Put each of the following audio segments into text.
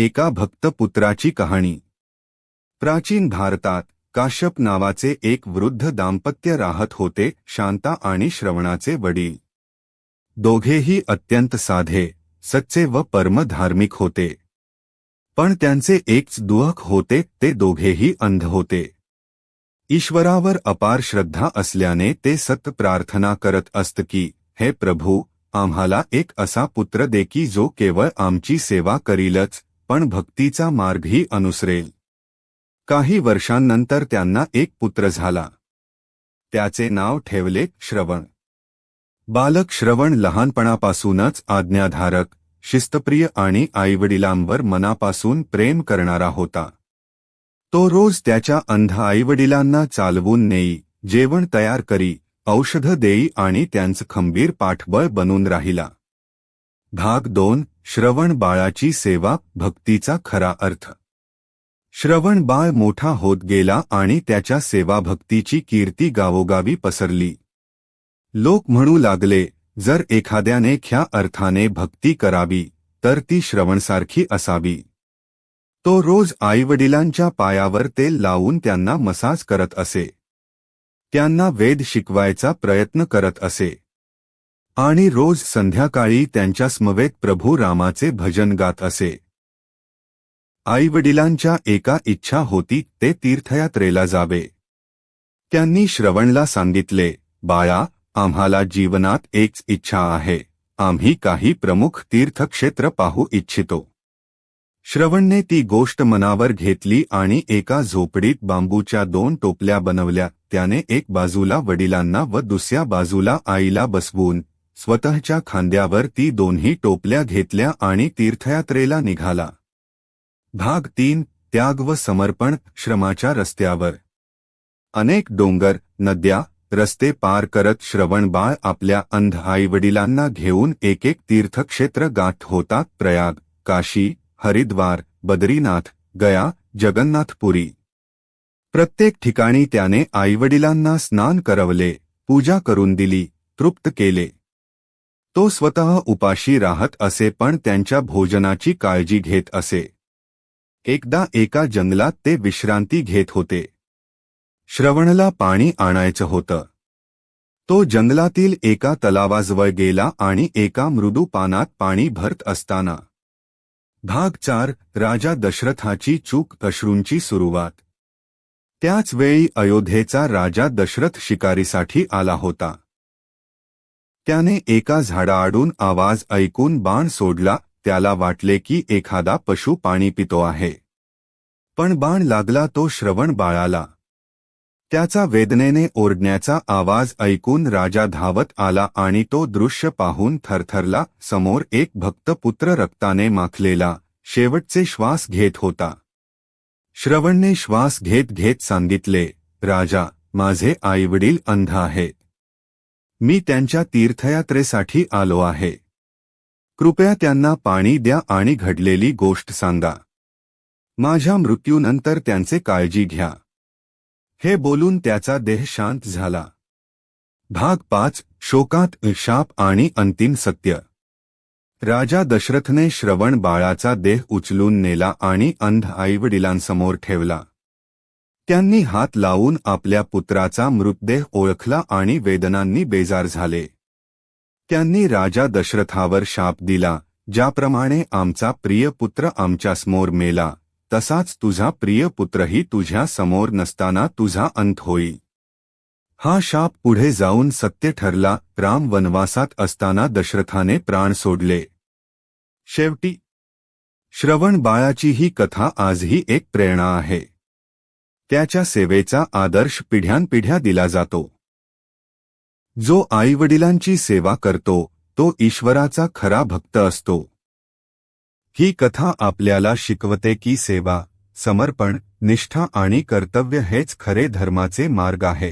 एका भक्तपुत्राची कहाणी. प्राचीन भारतात काश्यप नावाचे एक वृद्ध दाम्पत्य राहत होते, शांता आणि श्रवणाचे वडील. दोघेही अत्यंत साधे, सच्चे व परमधार्मिक होते. पण त्यांचे एकच दुःख होते, ते दोघेही अंध होते. ईश्वरावर अपार श्रद्धा असल्याने ते सत प्रार्थना करत असत की, हे प्रभू, आम्हाला एक असा पुत्र दे की जो केवळ आमची सेवा करीलच पण भक्तीचा मार्गही अनुसरेल. काही वर्षांनंतर त्यांना एक पुत्र झाला. त्याचे नाव ठेवले श्रवण. बालक श्रवण लहानपणापासूनच आज्ञाधारक शिस्तप्रिय आणि आईवडिलांवर मनापासून प्रेम करणारा होता. तो रोज त्याच्या अंध आईवडिलांना चालवून नेई जेवण तयार करी औषध देई आणि त्यांचं खंबीर पाठबळ बनून राहिला. भाग दोन श्रवण बाळाची सेवा भक्तीचा खरा अर्थ. श्रवण बाळ मोठा होत गेला आणि त्याच्या सेवाभक्तीची कीर्ती गावोगावी पसरली. लोक म्हणू लागले जर एखाद्याने ख्या अर्थाने भक्ती करावी तर ती श्रवणसारखी असावी. तो रोज आईवडिलांच्या पायावर तेल लावून त्यांना मसाज करत असे. त्यांना वेद शिकवायचा प्रयत्न करत असे. आणि रोज संध्याकाळी त्यांच्या स्मवेत प्रभू रामाचे भजन गात असे. आईवडिलांच्या एका इच्छा होती ते तीर्थयात्रेला जावे. त्यांनी श्रवणला सांगितले बाळा आम्हाला जीवनात एकच इच्छा आहे आम्ही काही प्रमुख तीर्थक्षेत्र पाहू इच्छितो. श्रवणने ती गोष्ट मनावर घेतली आणि एका झोपडीत बांबूच्या दोन टोपल्या बनवल्या त्याने एक बाजूला वडिलांना व दुसऱ्या बाजूला आईला बसवून स्वतःच्या खांद्यावर ती दोन्ही टोपल्या घेतल्या आणि तीर्थयात्रेला निघाला. भाग तीन त्याग व समर्पण श्रमाच्या रस्त्यावर. अनेक डोंगर नद्या रस्ते पार करत श्रवण बाळ आपल्या अंध आईवडिलांना घेऊन एक एक तीर्थक्षेत्र गाठ होतात प्रयाग काशी हरिद्वार बद्रीनाथ गया जगन्नाथपुरी. प्रत्येक ठिकाणी त्याने आईवडिलांना स्नान करवले पूजा करून दिली तृप्त केले. तो स्वतः उपाशी राहत असे पण त्यांच्या भोजनाची काळजी घेत असे. एकदा एका जंगलात ते विश्रांती घेत होते. श्रवणला पाणी आणायचं होतं. तो जंगलातील एका तलावाजवळ गेला आणि एका मृदू पानात पाणी भरत असताना. भाग चार राजा दशरथाची चूक अश्रूंची सुरुवात. त्याच वेळी अयोध्येचा राजा दशरथ शिकारीसाठी आला होता. त्याने एका झाडाआडून आवाज ऐकून बाण सोडला त्याला वाटले की एखादा पशु पाणी पितो आहे. पण बाण लागला तो श्रवण बाळाला. त्याचा वेदनेने ओरडण्याचा आवाज ऐकून राजा धावत आला आणि तो दृश्य पाहून थरथरला समोर एक भक्तपुत्र रक्ताने माखलेला शेवटचे श्वास घेत होता. श्रवणने श्वास घेत घेत सांगितले राजा माझे आईवडील अंध आहेत. मी त्यांच्या तीर्थयात्रेसाठी आलो आहे. कृपया त्यांना पाणी द्या आणि घडलेली गोष्ट सांगा. माझ्या मृत्यूनंतर त्यांचे काळजी घ्या. हे बोलून त्याचा देह शांत झाला. भाग पाच शोकात शाप आणि अंतिम सत्य. राजा दशरथने श्रवण बाळाचा देह उचलून नेला आणि अंध आईवडिलांसमोर ठेवला. त्यांनी हात लावून आपल्या पुत्राचा मृतदेह ओळखला आणि वेदनांनी बेजार झाले. त्यांनी राजा दशरथावर शाप दिला ज्याप्रमाणे आमचा प्रिय पुत्र आमच्यासमोर मेला तसाच तुझा प्रिय पुत्रही तुझ्या समोर नसताना तुझा अंत होई. हा शाप पुढे जाऊन सत्य ठरला राम वनवासात असताना दशरथाने प्राण सोडले. शेवटी श्रवण बाळाची ही कथा आजही एक प्रेरणा आहे. त्याच्या सेवेचा आदर्श पिढ्यानपिढ्या दिला जातो. जो आईवडिलांची सेवा करतो तो ईश्वराचा खरा भक्त असतो. ही कथा आपल्याला शिकवते की सेवा समर्पण निष्ठा आणि कर्तव्य हेच खरे धर्माचे मार्ग आहे.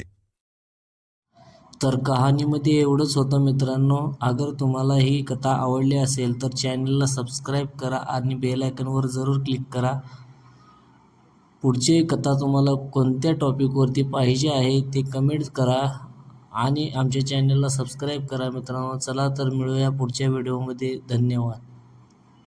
तर कहाणीमध्ये एवढंच होतं मित्रांनो. अगर तुम्हाला ही कथा आवडली असेल तर चॅनलला सबस्क्राईब करा आणि बेल आयकनवर जरूर क्लिक करा. पुढची कथा तुम्हाला कोणत्या टॉपिकवरती पाहिजे आहे ते कमेंट करा आणि आमच्या चॅनलला सबस्क्राईब करा मित्रांनो. चला तर मिळूया पुढच्या व्हिडिओमध्ये धन्यवाद.